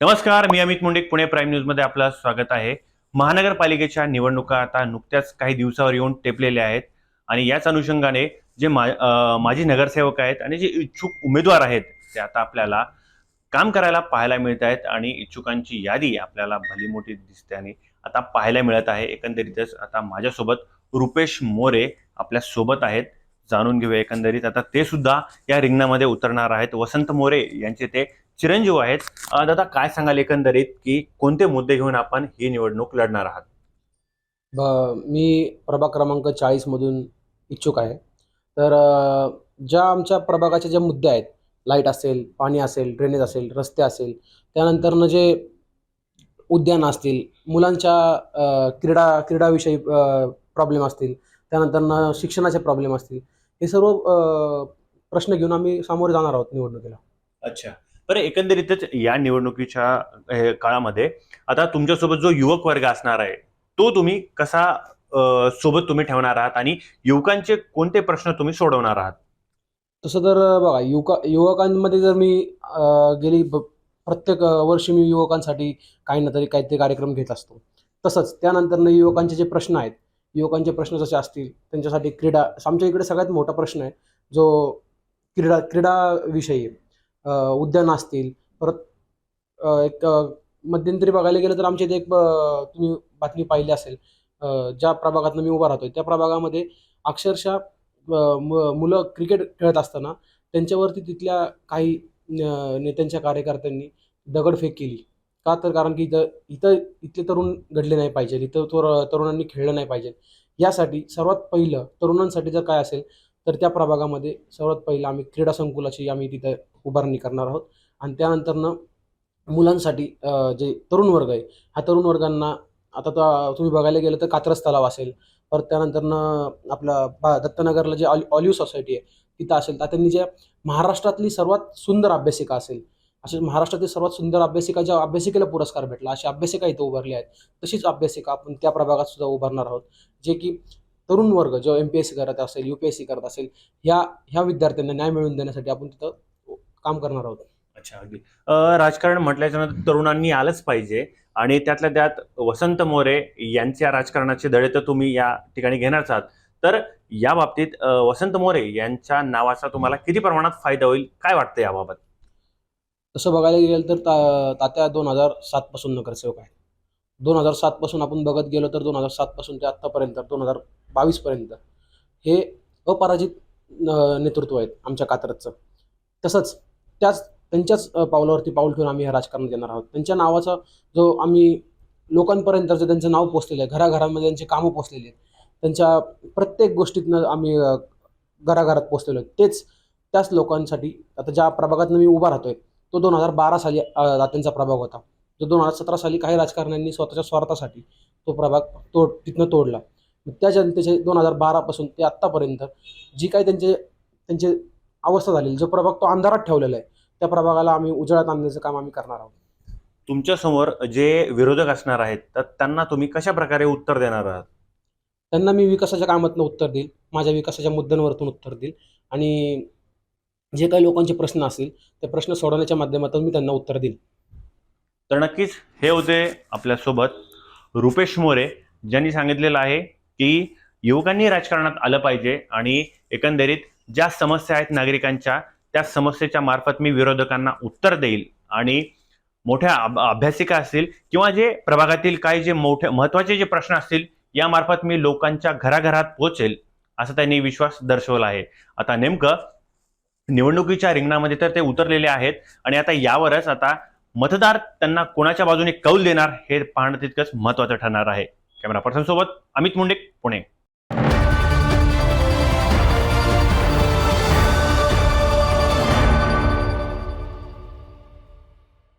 नमस्कार मी अमित मुंडे पुणे प्राईम न्यूजमध्ये आपलं स्वागत आहे. महानगरपालिकेच्या निवडणुका आता नुकत्याच काही दिवसावर येऊन टेपलेल्या आहेत आणि याच अनुषंगाने जे मा माजी नगरसेवक आहेत आणि जे इच्छुक उमेदवार आहेत ते आता आपल्याला काम करायला पाहायला मिळत आहेत आणि इच्छुकांची यादी आपल्याला भली मोठी दिसते आणि आता पाहायला मिळत आहे. एकंदरीतच आता माझ्यासोबत रुपेश मोरे आपल्यासोबत आहेत. जाणून घेऊया एकंदरीत. आता ते सुद्धा या रिंगणामध्ये उतरणार आहेत. वसंत मोरे यांचे ते चिरंजीव आहेत. दादा काय सांगाल एकंदरीत की कोणते मुद्दे घेऊन आपण ही निवडणूक लढणार आहात? मी प्रभाग क्रमांक चाळीसमधून इच्छुक आहे. तर ज्या आमच्या प्रभागाचे जे मुद्दे आहेत लाइट असेल पाणी असेल ड्रेनेज असेल रस्ते असेल त्यानंतरनं जे उद्यान असतील मुलांच्या क्रीडा क्रीडाविषयी प्रॉब्लेम असतील त्यानंतरनं शिक्षणाचे प्रॉब्लेम असतील हे सर्व प्रश्न घेऊन आम्ही सामोरे जाणार आहोत निवडणुकीला. अच्छा. बरं एकंदरीतच या निवडणुकीच्या काळामध्ये आता तुमच्यासोबत जो युवक वर्ग असणार आहे तो तुम्ही कसा सोबत तुम्ही ठेवणार आहात आणि युवकांचे कोणते प्रश्न तुम्ही सोडवणार आहात? तसं तर बघा युवका युवकांमध्ये जर मी गेली प्रत्येक वर्षी मी युवकांसाठी काही ना तरी काहीतरी कार्यक्रम घेत असतो. तसंच त्यानंतरनं युवकांचे जे प्रश्न आहेत युवकांचे प्रश्न जसे असतील त्यांच्यासाठी क्रीडा आमच्या इकडे सगळ्यात मोठा प्रश्न आहे जो क्रीडा क्रीडाविषयी उद्यान असतील. परत एक मध्यंतरी बघायला गेलं तर आमच्या इथे एक तुम्ही बातमी पाहिली असेल. ज्या प्रभागातनं मी उभा राहतोय त्या प्रभागामध्ये अक्षरशः मुलं क्रिकेट खेळत असताना त्यांच्यावरती तिथल्या काही न- नेत्यांच्या कार्यकर्त्यांनी दगडफेक केली. का तर कारण की इथं इथं इथले तरुण घडले नाही पाहिजे इथं तर तरुणांनी खेळलं नाही पाहिजे यासाठी सर्वात पहिलं तरुणांसाठी जर काय असेल तर त्या प्रभागामध्ये सर्वात पहिलं आम्ही क्रीडा संकुलाची आम्ही तिथं उभारणी करणार आहोत. आणि त्यानंतरनं मुलांसाठी जे तरुण वर्ग आहे ह्या तरुण वर्गांना आता तर तुम्ही बघायला गेलं तर कात्रज तलाव असेल परत त्यानंतरनं आपलं बा दत्तनगरला जे ऑल ऑलिव्ह सोसायटी आहे तिथं असेल तर त्यांनी ज्या महाराष्ट्रातली सर्वात सुंदर अभ्यासिका असेल असे महाराष्ट्रातील सर्वात सुंदर अभ्यासिका ज्या अभ्यासिकेला पुरस्कार भेटला अशी अभ्यासिका इथं उभारली आहेत तशीच अभ्यासिका आपण त्या प्रभागात सुद्धा उभारणार आहोत. जे की तरुण वर्ग जो एम पी एस सी करत असेल यू पी एस सी करत असेल ह्या ह्या विद्यार्थ्यांना न्याय मिळवून देण्यासाठी आपण तिथं काम करणार आहोत. अच्छा अगदी. राजकारण म्हटल्याच्या नंतर तरुणांनी आलंच पाहिजे आणि त्यातल्या त्यात वसंत मोरे यांच्या राजकारणाचे धडे तर तुम्ही या ठिकाणी घेणारच आहात. तर या बाबतीत वसंत मोरे यांच्या नावाचा तुम्हाला किती प्रमाणात फायदा होईल? काय वाटतं याबाबत? तसं बघायला गेलं तर ता तात्या दोन हजार सातपासून नगरसेवक आहे दोन हजार सातपासून आपण बघत गेलो तर दोन हजार सातपासून ते आत्तापर्यंत दोन हजार बावीसपर्यंत हे अपराजित नेतृत्व आहेत आमच्या कात्रजचं. तसंच त्याच त्यांच्याच पावलावरती पाऊल ठेवून आम्ही हे राजकारण देणार आहोत. त्यांच्या नावाचा जो आम्ही लोकांपर्यंत जे त्यांचं नाव पोचलेलं आहे घराघरांमध्ये त्यांची कामं पोचलेली आहेत त्यांच्या प्रत्येक गोष्टीतनं आम्ही घराघरात पोचलेलो आहे. तेच त्याच लोकांसाठी आता ज्या प्रभागातनं मी उभा राहतोय तो दोन हजार बारा साली त्यांचा प्रभाग होता. जो दोन हजार सतरा साली काही राजकारण्यांनी स्वतःच्या स्वार्थासाठी तो प्रभाग तोड तिथनं तोडला. त्या जनतेचे दोन हजार बारापासून ते आत्तापर्यंत जी काही त्यांचे त्यांची अवस्था झालेली जो प्रभाग तो अंधारात ठेवलेला आहे त्या प्रभागाला आम्ही उजळात आणण्याचं काम आम्ही करणार आहोत. तुमच्यासमोर जे विरोधक असणार आहेत तर त्यांना तुम्ही कशा प्रकारे उत्तर देणार आहात? त्यांना मी विकासाच्या कामातनं उत्तर देईल माझ्या विकासाच्या मुद्द्यांवरतून उत्तर देईल आणि जे काही लोकांचे प्रश्न असतील ते प्रश्न सोडवण्याच्या माध्यमातून मी त्यांना उत्तर देईल. तर नक्कीच हे होते आपल्यासोबत रुपेश मोरे ज्यांनी सांगितलेलं आहे की युवकांनी राजकारणात आलं पाहिजे आणि एकंदरीत ज्या समस्या आहेत नागरिकांच्या त्या समस्येच्या मार्फत मी विरोधकांना उत्तर देईल. आणि मोठ्या अभ्यासिका असतील किंवा जे प्रभागातील काही जे मोठे महत्त्वाचे जे प्रश्न असतील यामार्फत मी लोकांच्या घराघरात पोहोचेल असा त्यांनी विश्वास दर्शवला आहे. आता नेमकं निवडणुकीच्या रिंगणामध्ये तर ते उतरलेले आहेत आणि आता यावरच आता मतदार त्यांना कोणाच्या बाजूने कौल देणार हे पाहणं तितकंच महत्वाचं ठरणार आहे. कॅमेरा पर्सन सोबत अमित मुंडे पुणे.